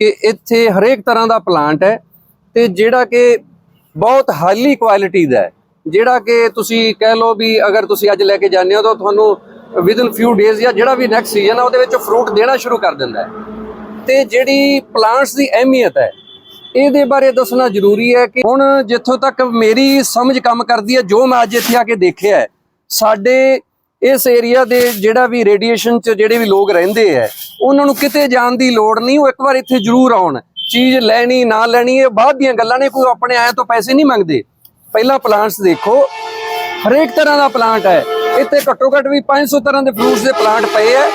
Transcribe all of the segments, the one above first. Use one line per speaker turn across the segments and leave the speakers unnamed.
ਕਿ ਇੱਥੇ ਹਰੇਕ ਤਰ੍ਹਾਂ ਦਾ ਪਲਾਂਟ ਹੈ ਤੇ ਜਿਹੜਾ ਕਿ ਬਹੁਤ ਹਾਈਲੀ ਕੁਆਲਿਟੀ ਦਾ ਹੈ। ਜਿਹੜਾ ਕਿ ਤੁਸੀਂ ਕਹਿ ਲਓ ਵੀ ਅਗਰ ਤੁਸੀਂ ਅੱਜ ਲੈ ਕੇ ਜਾਂਦੇ ਹੋ ਤਾਂ ਤੁਹਾਨੂੰ ਵਿਦਨ ਫਿਊ ਡੇਜ਼ ਜਾਂ ਜਿਹੜਾ ਵੀ ਨੈਕਸਟ ਸੀਜ਼ਨ ਆ, ਉਹਦੇ ਵਿੱਚ ਫਰੂਟ ਦੇਣਾ ਸ਼ੁਰੂ ਕਰ ਦਿੰਦਾ ਹੈ। ਤੇ ਜਿਹੜੀ ਪਲਾਂਟਸ ਦੀ ਅਹਿਮੀਅਤ ਹੈ, ਇਹਦੇ ਬਾਰੇ ਦੱਸਣਾ ਜ਼ਰੂਰੀ ਹੈ ਕਿ ਹੁਣ ਜਿੱਥੋਂ ਤੱਕ ਮੇਰੀ ਸਮਝ ਕੰਮ ਕਰਦੀ ਹੈ, ਜੋ ਮੈਂ ਅੱਜ ਇੱਥੇ ਆ ਕੇ ਦੇਖਿਆ ਸਾਡੇ ਇਸ ਏਰੀਆ ਦੇ ਜਿਹੜਾ ਵੀ ਰੇਡੀਏਸ਼ਨ ਚ ਜਿਹੜੇ ਵੀ ਲੋਕ ਰਹਿੰਦੇ ਹੈ ਉਹਨਾਂ ਨੂੰ ਕਿਤੇ ਜਾਣ ਦੀ ਲੋੜ ਨਹੀਂ, ਉਹ ਇੱਕ ਵਾਰ ਇੱਥੇ ਜ਼ਰੂਰ ਆਉਣ। ਚੀਜ਼ ਲੈਣੀ, ਨਾ ਲੈਣੀ, ਇਹ ਬਾਅਦ ਦੀਆਂ ਗੱਲਾਂ ਨੇ, ਕੋਈ ਆਪਣੇ ਆਏ ਤੋਂ ਪੈਸੇ ਨਹੀਂ ਮੰਗਦੇ। ਪਹਿਲਾਂ ਪਲਾਂਟਸ ਦੇਖੋ, ਹਰੇਕ ਤਰ੍ਹਾਂ ਦਾ ਪਲਾਂਟ ਹੈ। ਇੱਥੇ ਘੱਟੋ ਘੱਟ ਵੀ 500 ਤਰ੍ਹਾਂ ਦੇ ਫਰੂਟਸ ਦੇ ਪਲਾਂਟ ਪਏ ਹੈ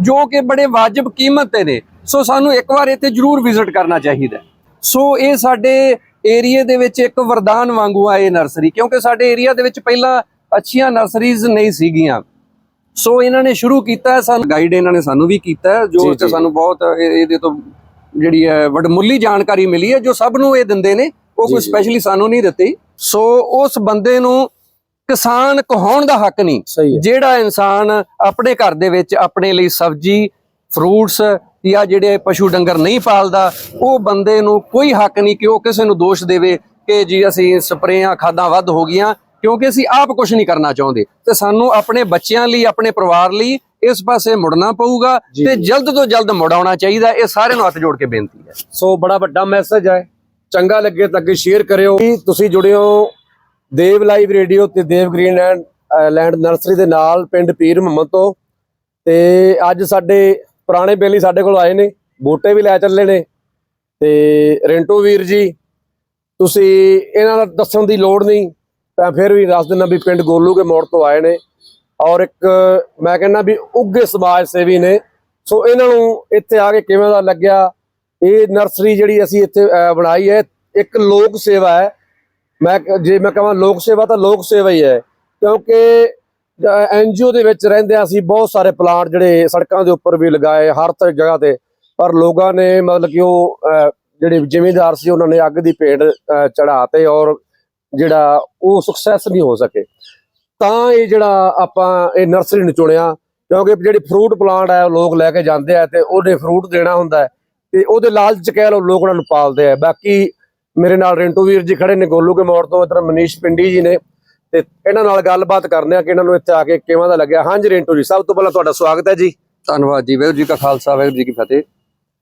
ਜੋ ਕਿ ਬੜੇ ਵਾਜਬ ਕੀਮਤ ਤੇ ਨੇ। ਸੋ ਸਾਨੂੰ ਇੱਕ ਵਾਰ ਇੱਥੇ ਜ਼ਰੂਰ ਵਿਜ਼ਿਟ ਕਰਨਾ ਚਾਹੀਦਾ ਸੋ ਇਹ ਸਾਡੇ ਏਰੀਆ ਦੇ ਵਿੱਚ ਇੱਕ ਵਰਦਾਨ ਵਾਂਗੂ ਆ ਇਹ ਨਰਸਰੀ, ਕਿਉਂਕਿ ਸਾਡੇ ਏਰੀਆ ਦੇ ਵਿੱਚ ਪਹਿਲਾਂ ਅੱਛੀਆਂ ਨਰਸਰੀਜ਼ ਨਹੀਂ ਸੀਗੀਆਂ। ਸੋ ਇਹਨਾਂ ਨੇ ਸ਼ੁਰੂ ਕੀਤਾ ਸਾਨੂੰ ਗਾਈਡ ਇਹਨਾਂ ਨੇ ਸਾਨੂੰ ਵੀ ਕੀਤਾ ਜੋ ਤੇ। ਸਾਨੂੰ ਬਹੁਤ ਇਹ- ਇਹਦੇ ਤੋਂ ਜਿਹੜੀ ਹੈ ਵਡਮੁੱਲੀ ਜਾਣਕਾਰੀ ਮਿਲੀ ਹੈ ਜੋ ਸਭ ਨੂੰ ਇਹ ਦਿੰਦੇ ਨੇ ਉਹ ਕੋਈ। ਸਪੈਸ਼ਲੀ ਸਾਨੂੰ ਨਹੀਂ ਦਿੱਤੀ ਸੋ ਉਸ ਬੰਦੇ ਨੂੰ ਕਿਸਾਨ ਕਹਾਉਣ ਦਾ ਹੱਕ ਨਹੀਂ ਜਿਹੜਾ ਇਨਸਾਨ ਆਪਣੇ ਘਰ ਦੇ ਵਿੱਚ ਆਪਣੇ ਲਈ ਸਬਜ਼ੀ ਫਰੂਟਸ ਜਾਂ ਜਿਹੜੇ ਪਸ਼ੂ ਡੰਗਰ ਨਹੀਂ ਪਾਲਦਾ ਉਹ ਬੰਦੇ ਨੂੰ ਕੋਈ ਹੱਕ ਨਹੀਂ ਕਿ ਉਹ ਕਿਸੇ ਨੂੰ ਦੋਸ਼ ਦੇਵੇ ਕਿ ਜੀ ਅਸੀਂ ਸਪਰੇਆਂ ਖਾਦਾਂ ਵੱਧ ਹੋ ਗਈਆਂ ਕਿਉਂਕਿ ਅਸੀਂ ਆਪ ਕੁਝ ਨਹੀਂ ਕਰਨਾ ਚਾਹੁੰਦੇ। ਤੇ ਸਾਨੂੰ ਆਪਣੇ ਬੱਚਿਆਂ ਲਈ ਆਪਣੇ ਪਰਿਵਾਰ ਲਈ ਇਸ ਪਾਸੇ ਮੁੜਨਾ ਪਊਗਾ ਤੇ। ਜਲਦ ਤੋਂ ਜਲਦ ਮੁੜ ਆਉਣਾ ਚਾਹੀਦਾ। ਇਹ ਸਾਰਿਆਂ ਨੂੰ ਹੱਥ ਜੋੜ ਕੇ ਬੇਨਤੀ ਹੈ।
ਸੋ ਬੜਾ ਵੱਡਾ ਮੈਸੇਜ ਹੈ। ਚੰਗਾ ਲੱਗੇ ਤਾਂ ਅੱਗੇ ਸ਼ੇਅਰ ਕਰਿਓ। ਤੁਸੀਂ ਜੁੜੇ ਹੋ ਦੇਵ ਲਾਈਵ ਰੇਡੀਓ ਤੇ Dev green and land nursery ਦੇ ਨਾਲ ਪਿੰਡ ਪੀਰ ਮੁਹੰਮਦ ਤੋਂ। ਤੇ ਅੱਜ ਸਾਡੇ ਪੁਰਾਣੇ ਬੇਲੀ ਸਾਡੇ ਕੋਲ ਆਏ ਨੇ ਬੂਟੇ ਵੀ ਲੈ ਚੱਲੇ ਨੇ। ਤੇ ਰਿੰਟੂ ਵੀਰ ਜੀ ਤੁਸੀਂ ਇਹਨਾਂ ਦਾ ਦੱਸਣ ਦੀ ਲੋੜ ਨਹੀਂ। ਤਾਂ ਫਿਰ ਵੀ ਦੱਸ ਦਿੰਦਾ ਵੀ ਪਿੰਡ ਗੋਲੂ ਕੇ ਮੋੜ ਤੋਂ ਆਏ ਨੇ। ਔਰ ਇੱਕ ਮੈਂ ਕਹਿੰਦਾ ਵੀ ਉੱਗੇ ਸਮਾਜ ਸੇਵੀ ਨੇ। ਸੋ ਇਹਨਾਂ ਨੂੰ ਇੱਥੇ ਆ ਕੇ ਕਿਵੇਂ ਦਾ ਲੱਗਿਆ? ਇਹ ਨਰਸਰੀ ਜਿਹੜੀ ਅਸੀਂ ਇੱਥੇ ਬਣਾਈ ਹੈ ਇੱਕ ਲੋਕ ਸੇਵਾ ਹੈ। ਮੈਂ ਜੇ ਮੈਂ ਕਹਾਂ ਲੋਕ ਸੇਵਾ ਤਾਂ ਲੋਕ ਸੇਵਾ ਹੀ ਹੈ। ਕਿਉਂਕਿ ਐਨਜੀਓ ਦੇ ਵਿੱਚ ਰਹਿੰਦੇ ਹਾਂ ਅਸੀਂ ਬਹੁਤ ਸਾਰੇ ਪਲਾਂਟ ਜਿਹੜੇ ਸੜਕਾਂ ਦੇ ਉੱਪਰ ਵੀ ਲਗਾਏ ਹਰ ਤ ਜਗ੍ਹਾ ਤੇ। ਪਰ ਲੋਕਾਂ ਨੇ ਮਤਲਬ ਕਿ ਉਹ ਅਹ, ਜਿਹੜੇ ਜ਼ਿਮੀਂਦਾਰ ਸੀ ਉਹਨਾਂ ਨੇ ਅੱਗ ਦੀ ਭੇਡ ਚੜਾਤੇ ਔਰ ਜਿਹੜਾ ਉਹ ਸਕਸੈਸ ਨਹੀਂ ਹੋ ਸਕੇ। ਤਾਂ ਇਹ ਜਿਹੜਾ ਆਪਾਂ ਇਹ ਨਰਸਰੀ ਨੂੰ ਚੁਣਿਆ, ਕਿਉਂਕਿ ਜਿਹੜੀ ਫਰੂਟ ਪਲਾਂਟ ਹੈ ਲੋਕ ਲੈ ਕੇ ਜਾਂਦੇ ਆ ਤੇ ਉਹਨੇ ਫਰੂਟ ਦੇਣਾ ਹੁੰਦਾ ਤੇ ਉਹਦੇ ਲਾਲਚ ਕਹਿ ਲਓ ਲੋਕ ਉਹਨਾਂ ਨੂੰ ਪਾਲਦੇ ਆ। ਬਾਕੀ ਮੇਰੇ ਨਾਲ ਰਿੰਟੂ ਵੀਰ ਜੀ ਖੜੇ ਨੇ, ਗੋਲੂ ਕੇ ਮੋੜ ਤੋਂ, ਇਧਰ ਮਨੀਸ਼ ਪਿੰਡੀ ਜੀ ਨੇ। ਤੇ ਇਹਨਾਂ ਨਾਲ ਗੱਲਬਾਤ ਕਰਨੇ ਆ ਕਿ ਇਹਨਾਂ ਨੂੰ ਇੱਥੇ ਆ ਕੇ ਕਿਵੇਂ ਦਾ ਲੱਗਿਆ। ਹਾਂਜੀ ਰਿੰਟੂ ਜੀ, ਸਭ ਤੋਂ ਪਹਿਲਾਂ ਤੁਹਾਡਾ ਸਵਾਗਤ ਹੈ ਜੀ।
ਧੰਨਵਾਦ ਜੀ, ਵਾਹਿਗੁਰੂ ਜੀ ਕਾ ਖਾਲਸਾ, ਵਾਹਿਗੁਰੂ ਜੀ ਕੀ ਫਤਿਹ।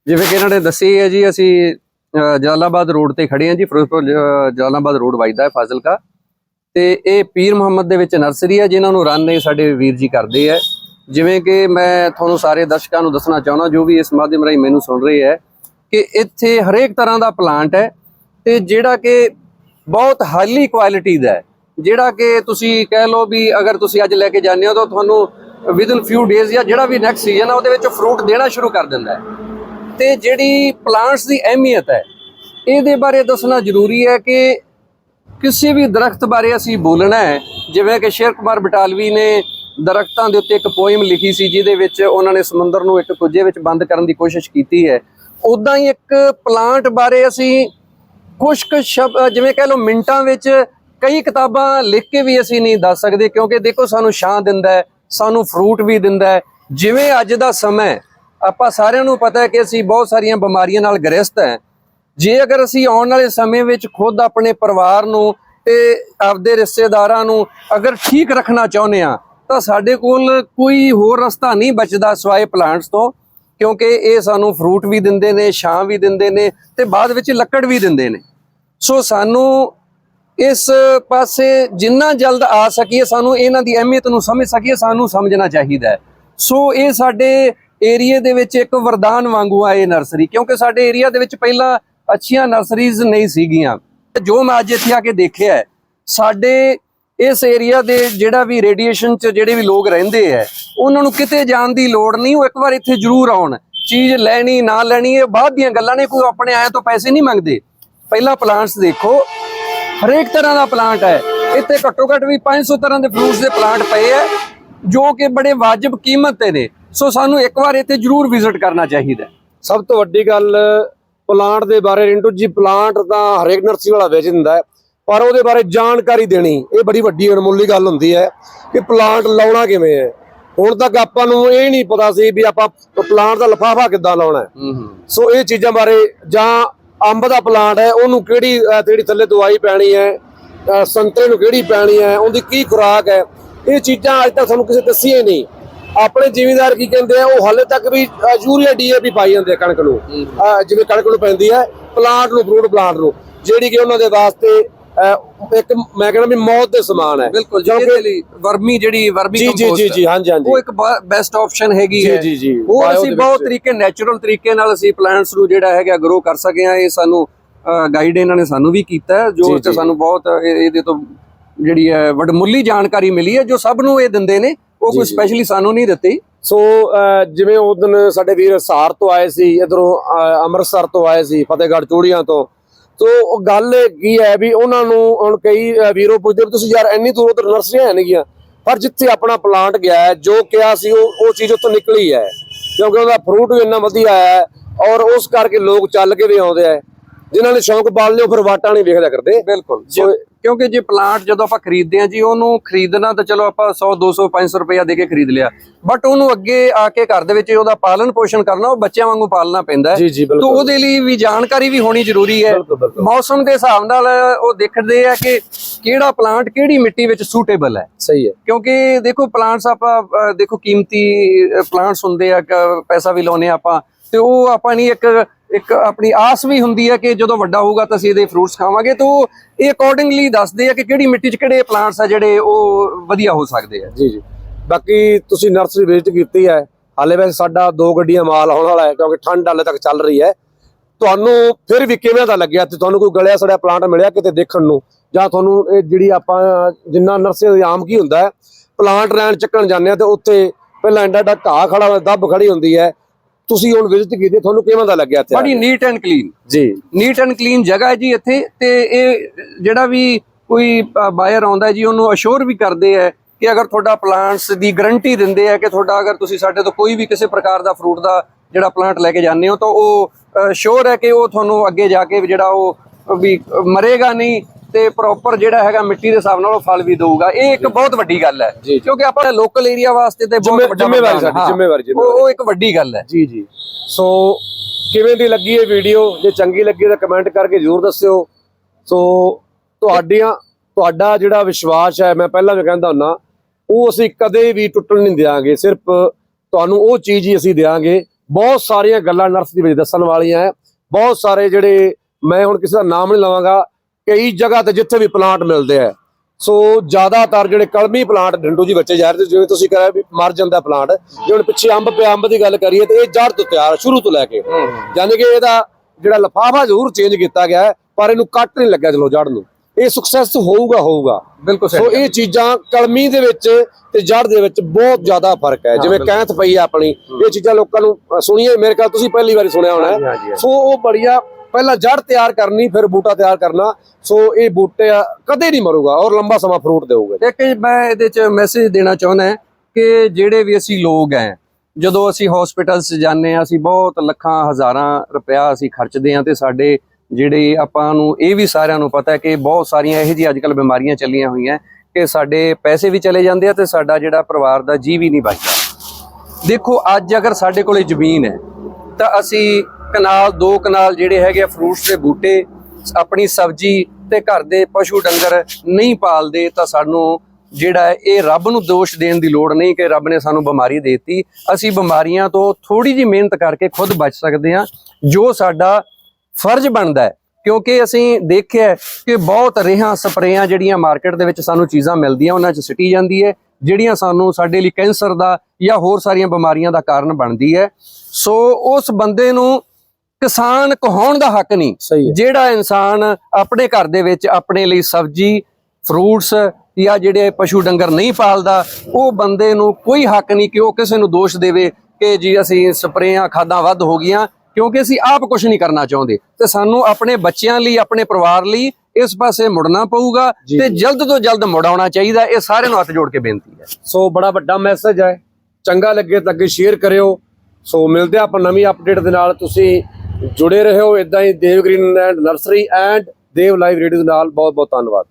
ਜਿਵੇਂ ਕਿ ਇਹਨਾਂ ਨੇ ਦੱਸੀ ਹੈ ਜੀ, ਅਸੀਂ ਜਲਾਲਾਬਾਦ ਰੋਡ ਤੇ ਖੜੇ ਹਾਂ ਜੀ ਫਿਰੋਜ਼ਪੁਰ ਅ, ਜਲਾਲਾਬਾਦ ਰੋਡ ਵੱਜਦਾ ਹੈ ਫਾਜ਼ਿਲਕਾ। ਤੇ ਇਹ ਪੀਰ ਮੁਹੰਮਦ ਦੇ ਵਿੱਚ ਨਰਸਰੀ ਹੈ ਜਿਨ੍ਹਾਂ ਨੂੰ ਰਨ ਇਹ ਸਾਡੇ ਵੀਰ ਜੀ ਕਰਦੇ ਹੈ ਜਿਵੇਂ ਕਿ ਮੈਂ ਤੁਹਾਨੂੰ ਸਾਰੇ ਦਰਸ਼ਕਾਂ ਨੂੰ ਦੱਸਣਾ ਚਾਹੁੰਦਾ ਜੋ ਵੀ ਇਸ ਮਾਧਿਅਮ ਰਾਹੀਂ ਮੈਨੂੰ ਸੁਣ ਰਹੇ ਹੈ ਕਿ ਇੱਥੇ ਹਰੇਕ ਤਰ੍ਹਾਂ ਦਾ ਪਲਾਂਟ ਹੈ ਤੇ ਜਿਹੜਾ ਕਿ ਬਹੁਤ ਹਾਈਲੀ ਕੁਆਲਿਟੀ ਦਾ ਹੈ। ਜਿਹੜਾ ਕਿ ਤੁਸੀਂ ਕਹਿ ਲਓ ਵੀ ਅਗਰ ਤੁਸੀਂ ਅੱਜ ਲੈ ਕੇ ਜਾਂਦੇ ਹੋ ਤਾਂ ਤੁਹਾਨੂੰ ਵਿਦਨ ਫਿਊ ਡੇਜ਼ ਜਾਂ ਜਿਹੜਾ ਵੀ ਨੈਕਸਟ ਸੀਜ਼ਨ ਆ ਉਹਦੇ ਵਿੱਚ ਫਰੂਟ ਦੇਣਾ ਸ਼ੁਰੂ ਕਰ ਦਿੰਦਾ ਹੈ। ਤੇ ਜਿਹੜੀ ਪਲਾਂਟਸ ਦੀ ਅਹਿਮੀਅਤ ਹੈ, ਇਹਦੇ ਬਾਰੇ ਦੱਸਣਾ ਜ਼ਰੂਰੀ ਹੈ ਕਿ ਕਿਸੇ ਵੀ ਦਰਖਤ ਬਾਰੇ ਅਸੀਂ ਬੋਲਣਾ ਹੈ। ਜਿਵੇਂ ਕਿ ਸ਼ੇਰ ਕੁਮਾਰ ਬਟਾਲਵੀ ਨੇ ਦਰਖਤਾਂ ਦੇ ਉੱਤੇ ਇੱਕ ਪੋਇਮ ਲਿਖੀ ਸੀ, ਜਿਹਦੇ ਵਿੱਚ ਉਹਨਾਂ ਨੇ ਸਮੁੰਦਰ ਨੂੰ ਇੱਕ ਕੁੱਜੇ ਵਿੱਚ ਬੰਦ ਕਰਨ ਦੀ ਕੋਸ਼ਿਸ਼ ਕੀਤੀ ਹੈ। ਉਦਾਂ ਹੀ ਇੱਕ ਪਲਾਂਟ ਬਾਰੇ ਅਸੀਂ ਕੁਝ ਕੁ ਸ਼ਬਦ ਜਿਵੇਂ ਕਹਿ ਲਓ ਮਿੰਟਾਂ ਵਿੱਚ ਕਈ ਕਿਤਾਬਾਂ ਲਿਖ ਕੇ ਵੀ ਅਸੀਂ ਨਹੀਂ ਦੱਸ ਸਕਦੇ, ਕਿਉਂਕਿ ਦੇਖੋ ਸਾਨੂੰ ਛਾਂ ਦਿੰਦਾ ਹੈ, ਸਾਨੂੰ ਫਰੂਟ ਵੀ ਦਿੰਦਾ ਹੈ। ਜਿਵੇਂ ਅੱਜ ਦਾ ਸਮਾਂ ਆਪਾਂ ਸਾਰਿਆਂ ਨੂੰ ਪਤਾ ਹੈ ਕਿ ਅਸੀਂ ਬਹੁਤ ਸਾਰੀਆਂ ਬਿਮਾਰੀਆਂ ਨਾਲ ਗ੍ਰਸਤ ਹੈ। ਜੇ ਅਗਰ ਅਸੀਂ ਆਉਣ ਵਾਲੇ ਸਮੇਂ ਵਿੱਚ ਖੁਦ ਆਪਣੇ ਪਰਿਵਾਰ ਨੂੰ ਤੇ ਆਪਦੇ ਰਿਸ਼ਤੇਦਾਰਾਂ ਨੂੰ ਅਗਰ ਠੀਕ ਰੱਖਣਾ ਚਾਹੁੰਦੇ ਆ ਤਾਂ ਸਾਡੇ ਕੋਲ ਕੋਈ ਹੋਰ ਰਸਤਾ ਨਹੀਂ ਬਚਦਾ ਸਵਾਏ ਪਲਾਂਟਸ ਤੋਂ, ਕਿਉਂਕਿ ਇਹ ਸਾਨੂੰ ਫਰੂਟ ਵੀ ਦਿੰਦੇ ਨੇ, ਛਾਂ ਵੀ ਦਿੰਦੇ ਨੇ ਤੇ ਬਾਅਦ ਵਿੱਚ ਲੱਕੜ ਵੀ ਦਿੰਦੇ ਨੇ। ਸੋ ਸਾਨੂੰ ਇਸ ਪਾਸੇ ਜਿੰਨਾ ਜਲਦ ਆ ਸਕੀਏ, ਸਾਨੂੰ ਇਹਨਾਂ ਦੀ ਅਹਿਮੀਅਤ ਨੂੰ ਸਮਝ ਸਕੀਏ, ਸਾਨੂੰ ਸਮਝਣਾ ਚਾਹੀਦਾ ਸੋ ਇਹ ਸਾਡੇ ਏਰੀਏ ਦੇ ਵਿੱਚ ਇੱਕ ਵਰਦਾਨ ਵਾਂਗੂ ਆ ਨਰਸਰੀ, ਕਿਉਂਕਿ ਸਾਡੇ ਏਰੀਆ ਦੇ ਵਿੱਚ ਪਹਿਲਾਂ ਅੱਛੀਆਂ ਨਰਸਰੀਜ਼ ਨਹੀਂ ਸੀਗੀਆਂ। ਜੋ ਮੈਂ ਅੱਜ ਇੱਥੇ ਆ ਕੇ ਦੇਖਿਆ ਸਾਡੇ ਇਸ ਏਰੀਆ ਦੇ ਜਿਹੜਾ ਵੀ ਰੇਡੀਏਸ਼ਨ ਚ ਜਿਹੜੇ ਵੀ ਲੋਕ ਰਹਿੰਦੇ ਹੈ, ਉਹਨਾਂ ਨੂੰ ਕਿਤੇ ਜਾਣ ਦੀ ਲੋੜ ਨਹੀਂ, ਉਹ ਇੱਕ ਵਾਰ ਇੱਥੇ ਜ਼ਰੂਰ ਆਉਣ। ਚੀਜ਼ ਲੈਣੀ, ਨਾ ਲੈਣੀ, ਇਹ ਬਾਅਦ ਦੀਆਂ ਗੱਲਾਂ ਨੇ, ਕੋਈ ਆਪਣੇ ਆਇਆ ਤੋਂ ਪੈਸੇ ਨਹੀਂ ਮੰਗਦੇ। ਪਹਿਲਾਂ ਪਲਾਂਟਸ ਦੇਖੋ, ਹਰੇਕ ਤਰ੍ਹਾਂ ਦਾ ਪਲਾਂਟ ਹੈ। ਇੱਥੇ ਘੱਟੋ ਘੱਟ ਵੀ 500 ਤਰ੍ਹਾਂ ਦੇ ਫਰੂਟਸ ਦੇ ਪਲਾਂਟ ਪਏ ਹੈ। ਜੋ ਕਿ ਬੜੇ ਵਾਜਬ ਕੀਮਤ ਤੇ ਨੇ। ਸੋ ਸਾਨੂੰ ਇੱਕ ਵਾਰ ਇੱਥੇ ਜ਼ਰੂਰ ਵਿਜ਼ਿਟ ਕਰਨਾ ਚਾਹੀਦਾ।
ਸਭ ਤੋਂ ਵੱਡੀ ਗੱਲ ਪਲਾਂਟ ਦੇ ਬਾਰੇ ਰਿੰਟੂ ਜੀ ਪਲਾਂਟ ਤਾਂ ਹਰੇਕ ਨਰਸਰੀ ਵਾਲਾ ਵੇਚ ਦਿੰਦਾ ਹੈ ਪਰ ਉਹਦੇ ਬਾਰੇ ਜਾਣਕਾਰੀ ਦੇਣੀ ਇਹ ਬੜੀ ਵੱਡੀ ਅਣਮੁੱਲੀ ਗੱਲ ਹੁੰਦੀ ਹੈ ਕਿ ਪਲਾਂਟ ਲਾਉਣਾ ਕਿਵੇਂ ਹੈ। ਹੁਣ ਤੱਕ ਆਪਾਂ ਨੂੰ ਇਹ ਨਹੀਂ ਪਤਾ ਸੀ ਵੀ ਆਪਾਂ ਪਲਾਂਟ ਦਾ ਲਫਾਫਾ ਕਿੱਦਾਂ ਲਾਉਣਾ ਸੋ ਇਹ ਚੀਜ਼ਾਂ ਬਾਰੇ ਜਾਂ ਅੰਬ ਦਾ ਪਲਾਂਟ ਹੈ ਉਹਨੂੰ ਕਿਹੜੀ ਜਿਹੜੀ ਥੱਲੇ ਦਵਾਈ ਪੈਣੀ ਹੈ ਸੰਤਰੇ ਨੂੰ ਕਿਹੜੀ ਪੈਣੀ ਹੈ ਉਹਦੀ ਕੀ ਖੁਰਾਕ ਹੈ ਇਹ ਚੀਜ਼ਾਂ ਅੱਜ ਤੱਕ ਸਾਨੂੰ ਕਿਸੇ ਦੱਸੀਆਂ ਨਹੀਂ। ਆਪਣੇ ਜ਼ਿਮੀਂਦਾਰ ਕੀ ਕਹਿੰਦੇ ਆ ਉਹ ਹਾਲੇ ਤੱਕ ਵੀ ਯੂਰੀਆ ਡੀਏਪੀ ਪਾਈ ਜਾਂਦੇ ਆ ਕਣਕ ਨੂੰ। ਜਿਵੇਂ ਕਣਕ ਨੂੰ ਪੈਂਦੀ ਹੈ ਪਲਾਂਟ ਨੂੰ ਫਰੂਟ ਪਲਾਂਟ ਨੂੰ ਜਿਹੜੀ ਕਿ ਉਹਨਾਂ ਦੇ ਵਾਸਤੇ ਇੱਕ ਮੈਂ ਕਹਿੰਦਾ ਵੀ ਮੌਤ ਦੇ ਸਮਾਨ ਹੈ।
ਬਿਲਕੁਲ ਜੀ ਇਹਦੇ ਲਈ ਵਰਮੀ ਜਿਹੜੀ ਵਰਮੀ
ਜੀ ਜੀ ਜੀ
ਕੰਪੋਸਟ
ਜੀ ਹਾਂਜੀ ਹਾਂਜੀ।
ਉਹ ਇੱਕ ਬੈਸਟ ਆਪਸ਼ਨ ਹੈਗੀ ਹੈ।
ਜੀ ਜੀ। Bio
ਅਸੀਂ ਬਹੁਤ। ਤਰੀਕੇ ਨੈਚੁਰਲ ਤਰੀਕੇ ਨਾਲ ਅਸੀਂ ਪਲਾਂਟਸ ਨੂੰ ਜਿਹੜਾ ਹੈਗਾ ਗਰੋ ਕਰ ਸਕੇ ਆ ਇਹ ਸਾਨੂੰ ਗਾਈਡ ਇਹਨਾਂ ਨੇ ਸਾਨੂੰ ਵੀ ਕੀਤਾ
ਜੀ,
ਸਾਨੂੰ ਬਹੁਤ ਇਹ- ਇਹਦੇ ਤੋਂ ਜਿਹੜੀ ਹੈ ਵਡਮੁੱਲੀ ਜਾਣਕਾਰੀ ਮਿਲੀ ਹੈ ਜੋ ਸਭ ਨੂੰ ਇਹ ਦਿੰਦੇ ਨੇ ਉਹ ਕੋਈ। ਸਪੈਸ਼ਲੀ ਸਾਨੂੰ ਨਹੀਂ ਦਿੱਤੀ।
ਸੋ ਜਿਵੇਂ ਉਸ ਦਿਨ ਸਾਡੇ ਵੀਰ ਹਸਾਰ ਤੋਂ ਆਏ ਸੀ ਇਧਰੋਂ ਅੰਮ੍ਰਿਤਸਰ ਤੋਂ ਆਏ ਸੀ ਫਤਿਹਗੜ੍ਹ ਚੂੜੀਆਂ ਤੋਂ। ਸੋ ਉਹ ਗੱਲ ਕੀ ਹੈ ਵੀ ਉਹਨਾਂ ਨੂੰ ਹੁਣ ਕਈ ਵੀਰੋ ਪੁੱਛਦੇ ਵੀ ਤੁਸੀਂ ਯਾਰ ਇੰਨੀ ਦੂਰ ਉਧਰ ਨਰਸਰੀਆਂ ਹੈ ਨਹੀਂਗੀਆਂ ਪਰ ਜਿੱਥੇ ਆਪਣਾ ਪਲਾਂਟ ਗਿਆ ਹੈ ਜੋ ਕਿਹਾ ਸੀ ਉਹ ਉਹ ਚੀਜ਼ ਉੱਥੋਂ ਨਿਕਲੀ ਹੈ। ਕਿਉਂਕਿ ਉਹਦਾ ਫਰੂਟ ਵੀ ਇੰਨਾ ਵਧੀਆ ਹੈ ਔਰ ਉਸ ਕਰਕੇ ਲੋਕ ਚੱਲ ਕੇ ਵੀ ਆਉਂਦੇ ਆ ਜਿਨ੍ਹਾਂ ਨੇ ਸ਼ੌਂਕ ਪਾਲ ਲਿਓ ਫਿਰ ਵਾਟਾਂ ਨਹੀਂ ਵੇਖਦਾ ਕਰਦੇ।
ਬਿਲਕੁਲ।
ਸੋ
ਕਿਉਂਕਿ ਜੇ ਪਲਾਂਟ ਜਦੋਂ ਆਪਾਂ ਖਰੀਦਦੇ ਆ ਜੀ ਉਹਨੂੰ ਖਰੀਦਣਾ ਤਾਂ ਚਲੋ ਆਪਾਂ 100 200 500 ਰੁਪਇਆ ਦੇ ਕੇ ਖਰੀਦ ਲਿਆ। ਬਟ ਉਹਨੂੰ ਅੱਗੇ ਆ ਕੇ ਘਰ ਦੇ ਵਿੱਚ ਉਹਦਾ ਪਾਲਣ ਪੋਸ਼ਣ ਕਰਨਾ ਉਹ ਬੱਚਿਆਂ ਵਾਂਗੂ ਪਾਲਣਾ ਪੈਂਦਾ ਹੈ। ਤਾਂ ਉਹਦੇ ਲਈ ਵੀ ਜਾਣਕਾਰੀ ਵੀ ਹੋਣੀ ਜ਼ਰੂਰੀ ਹੈ। ਮੌਸਮ ਦੇ ਹਿਸਾਬ ਨਾਲ ਉਹ ਦੇਖਦੇ ਆ ਕਿ ਕਿਹੜਾ ਪਲਾਂਟ ਕਿਹੜੀ ਮਿੱਟੀ ਵਿੱਚ ਸੂਟੇਬਲ ਹੈ।
ਸਹੀ ਹੈ।
ਕਿਉਂਕਿ ਦੇਖੋ ਪਲਾਂਟਸ ਆਪਾਂ ਦੇਖੋ ਕੀਮਤੀ ਪਲਾਂਟਸ ਹੁੰਦੇ ਆ ਪੈਸਾ ਵੀ ਲਾਉਨੇ ਆਪਾਂ। ਤੇ ਉਹ ਆਪਾਂ ਨਹੀਂ ਇੱਕ ਇੱਕ ਆਪਣੀ ਆਸ ਵੀ ਹੁੰਦੀ ਹੈ ਕਿ ਜਦੋਂ ਵੱਡਾ ਹੋਊਗਾ ਤਾਂ ਅਸੀਂ ਇਹਦੇ ਫਰੂਟਸ ਖਾਵਾਂਗੇ। ਤਾਂ ਉਹ ਇਹ ਅਕੋਰਡਿੰਗਲੀ ਦੱਸਦੇ ਆ ਕਿ ਕਿਹੜੀ ਮਿੱਟੀ 'ਚ ਕਿਹੜੇ ਪਲਾਂਟਸ ਆ ਜਿਹੜੇ ਉਹ ਵਧੀਆ ਹੋ ਸਕਦੇ ਆ।
ਜੀ ਜੀ। ਬਾਕੀ ਤੁਸੀਂ ਨਰਸਰੀ ਵਿਜ਼ਿਟ ਕੀਤੀ ਹੈ, ਹਾਲੇ ਵੈਸੇ ਸਾਡਾ ਦੋ ਗੱਡੀਆਂ ਮਾਲ ਆਉਣ ਵਾਲਾ ਹੈ ਕਿਉਂਕਿ ਠੰਡ ਹਾਲੇ ਤੱਕ ਚੱਲ ਰਹੀ ਹੈ। ਤੁਹਾਨੂੰ ਫਿਰ ਵੀ ਕਿਵੇਂ ਦਾ ਲੱਗਿਆ ਤੇ ਤੁਹਾਨੂੰ ਕੋਈ ਗਲਿਆ ਸੜਿਆ ਪਲਾਂਟ ਮਿਲਿਆ ਕਿਤੇ ਦੇਖਣ ਨੂੰ? ਜਾਂ ਤੁਹਾਨੂੰ ਇਹ ਜਿਹੜੀ ਆਪਾਂ ਜਿੰਨਾ ਨਰਸਰੀ ਆਮ ਕੀ ਹੁੰਦਾ ਹੈ ਪਲਾਂਟ ਰਹਿਣ ਚੱਕਣ ਜਾਂਦੇ ਆ ਤੇ ਉੱਥੇ ਪਹਿਲਾਂ ਐਡਾ ਐਡਾ ਘਾਹ ਖੜਾ ਹੁੰਦਾ ਦੱਬ ਖੜੀ ਹੁੰਦੀ ਹੈ। ਤੁਸੀਂ ਹੁਣ ਵਿਜ਼ਿਟ ਕੀਤੀ ਤੁਹਾਨੂੰ ਕਿਵੇਂ ਦਾ ਲੱਗਿਆ ਇੱਥੇ
ਬੜੀ? ਨੀਟ ਐਂਡ ਕਲੀਨ
ਜੀ
ਨੀਟ ਐਂਡ ਕਲੀਨ ਜਗ੍ਹਾ ਹੈ ਜੀ ਇੱਥੇ ਤੇ ਇਹ ਜਿਹੜਾ ਵੀ ਕੋਈ ਬਾਇਰ ਆਉਂਦਾ ਜੀ ਉਹਨੂੰ ਅਸ਼ੋਰ ਵੀ ਕਰਦੇ ਆ ਕਿ ਅਗਰ ਤੁਹਾਡਾ ਪਲਾਂਟਸ ਦੀ ਗਾਰੰਟੀ ਦਿੰਦੇ ਆ ਕਿ ਤੁਹਾਡਾ ਅਗਰ ਤੁਸੀਂ ਸਾਡੇ ਤੋਂ ਕੋਈ ਵੀ ਕਿਸੇ ਪ੍ਰਕਾਰ ਦਾ ਫਰੂਟ ਦਾ ਜਿਹੜਾ ਪਲਾਂਟ ਲੈ ਕੇ ਜਾਂਦੇ ਹੋ ਤਾਂ ਉਹ ਸ਼ੋਰ ਹੈ ਕਿ ਉਹ ਤੁਹਾਨੂੰ ਅੱਗੇ ਜਾ ਕੇ ਜਿਹੜਾ ਉਹ ਵੀ ਮਰੇਗਾ ਨਹੀਂ ਤੇ ਪ੍ਰੋਪਰ ਜਿਹੜਾ ਹੈਗਾ ਮਿੱਟੀ ਦੇ ਹਿਸਾਬ ਨਾਲ ਉਹ ਫਲ ਵੀ ਦੇਊਗਾ। ਇਹ ਇੱਕ ਬਹੁਤ ਵੱਡੀ ਗੱਲ ਹੈ। ਕਿਉਂਕਿ ਆਪਾਂ ਲੋਕਲ ਏਰੀਆ ਵਾਸਤੇ ਤੇ ਬਹੁਤ ਵੱਡਾ
ਜ਼ਿੰਮੇਵਾਰੀ। ਸਾਡੀ, ਜ਼ਿੰਮੇਵਾਰੀ,
ਉਹ ਇੱਕ ਵੱਡੀ ਗੱਲ ਹੈ।
ਜੀ ਜੀ। ਸੋ ਕਿਵੇਂ ਦੀ ਲੱਗੀ ਇਹ ਵੀਡੀਓ ਜੇ ਚੰਗੀ ਲੱਗੀ ਤਾਂ ਕਮੈਂਟ ਕਰਕੇ ਜ਼ਰੂਰ ਦੱਸਿਓ। ਸੋ ਤੁਹਾਡੀਆਂ ਤੁਹਾਡਾ ਜਿਹੜਾ ਵਿਸ਼ਵਾਸ ਹੈ ਮੈਂ ਪਹਿਲਾਂ ਵੀ ਕਹਿੰਦਾ ਹੁੰਨਾ ਉਹ ਅਸੀਂ ਕਦੇ ਵੀ ਟੁੱਟਣ ਨਹੀਂ ਦਿਆਂਗੇ। ਸਿਰਫ ਤੁਹਾਨੂੰ ਉਹ ਚੀਜ਼ ਹੀ ਅਸੀਂ ਦਿਆਂਗੇ। ਬਹੁਤ ਸਾਰੀਆਂ ਗੱਲਾਂ ਨਰਸ ਦੇ ਵਿੱਚ ਦੱਸਣ ਵਾਲੀਆਂ ਹੈ। ਬਹੁਤ ਸਾਰੇ ਜਿਹੜੇ ਮੈਂ ਹੁਣ ਕਿਸੇ ਦਾ ਨਾਮ ਨਹੀਂ ਲਵਾਂਗਾ ਕਈ ਜਗ੍ਹਾ ਤੇ ਜਿੱਥੇ ਵੀ ਪਲਾਂਟ ਮਿਲਦੇ ਆ। ਸੋ ਜ਼ਿਆਦਾਤਰ ਜਿਹੜੇ ਕਲਮੀ ਪਲਾਂਟ ਡੰਡੂ ਜੀ ਬੱਚੇ ਜਾ ਰਹੇ ਜਿਵੇਂ ਤੁਸੀਂ ਕਰਿਆ ਵੀ ਮਰ ਜਾਂਦਾ ਪਲਾਂਟ ਜੇ ਹੁਣ ਪਿੱਛੇ ਅੰਬ ਪਿਆ ਅੰਬ ਦੀ ਗੱਲ ਕਰੀਏ ਤੇ ਇਹ ਜੜ ਤੋਂ ਤਿਆਰ ਸ਼ੁਰੂ ਤੋਂ ਲੈ ਕੇ। ਯਾਨੀ ਕਿ ਇਹਦਾ ਜਿਹੜਾ ਲਫਾਫਾ ਜ਼ਰੂਰ ਚੇਂਜ ਕੀਤਾ ਗਿਆ ਪਰ ਇਹਨੂੰ ਕੱਟ ਨਹੀਂ ਲੱਗਿਆ ਚਲੋ ਜੜ ਨੂੰ। ਇਹ ਸਕਸੈਸ ਹੋਊਗਾ ਹੋਊਗਾ।
ਬਿਲਕੁਲ
ਸੋ ਇਹ ਚੀਜ਼ਾਂ ਕਲਮੀ ਦੇ ਵਿੱਚ ਤੇ ਜੜ ਦੇ ਵਿੱਚ ਬਹੁਤ ਜ਼ਿਆਦਾ ਫ਼ਰਕ ਹੈ। ਜਿਵੇਂ। ਕੈਂਥ ਪਈ ਆਪਣੀ ਇਹ ਚੀਜ਼ਾਂ ਲੋਕਾਂ ਨੂੰ ਸੁਣੀਏ ਮੇਰੇ ਖਿਆਲ ਤੁਸੀਂ ਪਹਿਲੀ ਵਾਰੀ ਸੁਣਿਆ ਹੋਣਾ। ਸੋ ਉਹ ਬੜੀਆ ਪਹਿਲਾਂ ਜੜ ਤਿਆਰ ਕਰਨੀ, ਫਿਰ ਬੂਟਾ ਤਿਆਰ ਕਰਨਾ। ਸੋ ਇਹ ਬੂਟੇ ਕਦੇ ਨਹੀਂ ਮਰੂਗਾ, ਔਰ ਲੰਬਾ ਸਮਾਂ ਫਰੂਟ ਦੇਊਗਾ
ਇੱਕ ਮੈਂ ਇਹਦੇ ਚ ਮੈਸੇਜ ਦੇਣਾ ਚਾਹੁੰਦਾ ਕਿ ਜਿਹੜੇ ਵੀ ਅਸੀਂ ਲੋਕ ਹੈ ਜਦੋਂ ਅਸੀਂ ਹਸਪੀਟਲਸ ਜਾਂਦੇ ਆ ਅਸੀਂ ਬਹੁਤ ਲੱਖਾਂ, ਹਜ਼ਾਰਾਂ ਰੁਪਇਆ ਅਸੀਂ ਖਰਚਦੇ ਆ ਤੇ ਸਾਡੇ ਜਿਹੜੇ ਆਪਾਂ ਨੂੰ, ਇਹ ਵੀ ਸਾਰਿਆਂ ਨੂੰ ਪਤਾ ਹੈ ਕਿ ਬਹੁਤ ਸਾਰੀਆਂ ਇਹੋ ਜਿਹੀ ਅੱਜਕੱਲ ਬਿਮਾਰੀਆਂ ਚੱਲੀਆਂ ਹੋਈਆਂ ਕਿ ਸਾਡੇ ਪੈਸੇ ਵੀ ਚਲੇ ਜਾਂਦੇ ਆ ਤੇ ਸਾਡਾ ਜਿਹੜਾ ਪਰਿਵਾਰ ਦਾ ਜੀ ਵੀ ਨਹੀਂ ਬਚਦਾ। ਦੇਖੋ, ਅੱਜ ਅਗਰ ਸਾਡੇ ਕੋਲੇ ਜ਼ਮੀਨ ਹੈ, ਤਾਂ ਅਸੀਂ ਕਨਾਲ, ਦੋ ਕਨਾਲ ਜਿਹੜੇ ਹੈਗੇ ਆ ਫਰੂਟਸ ਦੇ ਬੂਟੇ, ਆਪਣੀ ਸਬਜ਼ੀ ਤੇ ਘਰ ਦੇ ਪਸ਼ੂ ਡੰਗਰ ਨਹੀਂ ਪਾਲਦੇ ਤਾਂ ਸਾਨੂੰ ਜਿਹੜਾ ਇਹ ਰੱਬ ਨੂੰ ਦੋਸ਼ ਦੇਣ ਦੀ ਲੋੜ ਨਹੀਂ ਕਿ ਰੱਬ ਨੇ ਸਾਨੂੰ ਬਿਮਾਰੀ ਦੇ ਦਿੱਤੀ। ਅਸੀਂ ਬਿਮਾਰੀਆਂ ਤੋਂ ਥੋੜੀ ਜਿਹੀ ਮਿਹਨਤ ਕਰਕੇ ਖੁਦ ਬਚ ਸਕਦੇ ਹਾਂ, ਜੋ ਸਾਡਾ ਫਰਜ਼ ਬਣਦਾ ਹੈ। ਕਿਉਂਕਿ ਅਸੀਂ ਦੇਖਿਆ ਕਿ ਬਹੁਤ ਰੇਹਾਂ ਸਪਰੇਆਂ ਜਿਹੜੀਆਂ ਮਾਰਕੀਟ ਦੇ ਵਿੱਚ ਸਾਨੂੰ ਚੀਜ਼ਾਂ ਮਿਲਦੀਆਂ, ਉਹਨਾਂ 'ਚ ਸਿੱਟੀ ਜਾਂਦੀ ਹੈ, ਜਿਹੜੀਆਂ ਸਾਨੂੰ ਸਾਡੇ ਲਈ ਕੈਂਸਰ ਦਾ ਜਾਂ ਹੋਰ ਸਾਰੀਆਂ ਬਿਮਾਰੀਆਂ ਦਾ ਕਾਰਨ ਬਣਦੀ ਹੈ। ਸੋ ਉਸ ਬੰਦੇ ਨੂੰ ਕਿਸਾਨ ਕਹਾਉਣ ਦਾ ਹੱਕ ਨਹੀਂ। ਜਿਹੜਾ ਇਨਸਾਨ ਆਪਣੇ ਘਰ ਦੇ ਵਿੱਚ ਆਪਣੇ ਲਈ ਸਬਜ਼ੀ ਫਰੂਟਸ ਜਾਂ ਜਿਹੜੇ ਪਸ਼ੂ ਡੰਗਰ ਨਹੀਂ ਪਾਲਦਾ ਉਹ ਬੰਦੇ ਨੂੰ ਕੋਈ ਹੱਕ ਨਹੀਂ ਕਿ ਉਹ ਕਿਸੇ ਨੂੰ ਦੋਸ਼ ਦੇਵੇ ਕਿ ਜੀ ਅਸੀਂ ਸਪਰੇਆਂ ਖਾਦਾਂ ਵੱਧ ਹੋ ਗਈਆਂ ਕਿਉਂਕਿ ਅਸੀਂ ਆਪ ਕੁਝ ਨਹੀਂ ਕਰਨਾ ਚਾਹੁੰਦੇ। ਤੇ ਸਾਨੂੰ ਆਪਣੇ ਬੱਚਿਆਂ ਲਈ ਆਪਣੇ ਪਰਿਵਾਰ ਲਈ ਇਸ ਪਾਸੇ ਮੁੜਨਾ ਪਊਗਾ। ਤੇ ਜਲਦ ਤੋਂ ਜਲਦ ਮੁੜ ਆਉਣਾ ਚਾਹੀਦਾ ਇਹ ਸਾਰਿਆਂ ਨੂੰ ਹੱਥ ਜੋੜ ਕੇ ਬੇਨਤੀ ਹੈ।
ਸੋ ਬੜਾ ਵੱਡਾ ਮੈਸੇਜ ਹੈ। ਚੰਗਾ ਲੱਗੇ ਤਾਂ ਅੱਗੇ ਸ਼ੇਅਰ ਕਰਿਓ। ਸੋ ਮਿਲਦੇ ਆਪਾਂ ਨਵੀਂ ਅਪਡੇਟ ਦੇ ਨਾਲ। ਤੁਸੀਂ ਜੁੜੇ ਰਹੋ। ਇਦਾਂ ਹੀ Dev green and nursery and Dev live radio ਦੇ ਨਾਲ ਬਹੁਤ ਬਹੁਤ ਧੰਨਵਾਦ।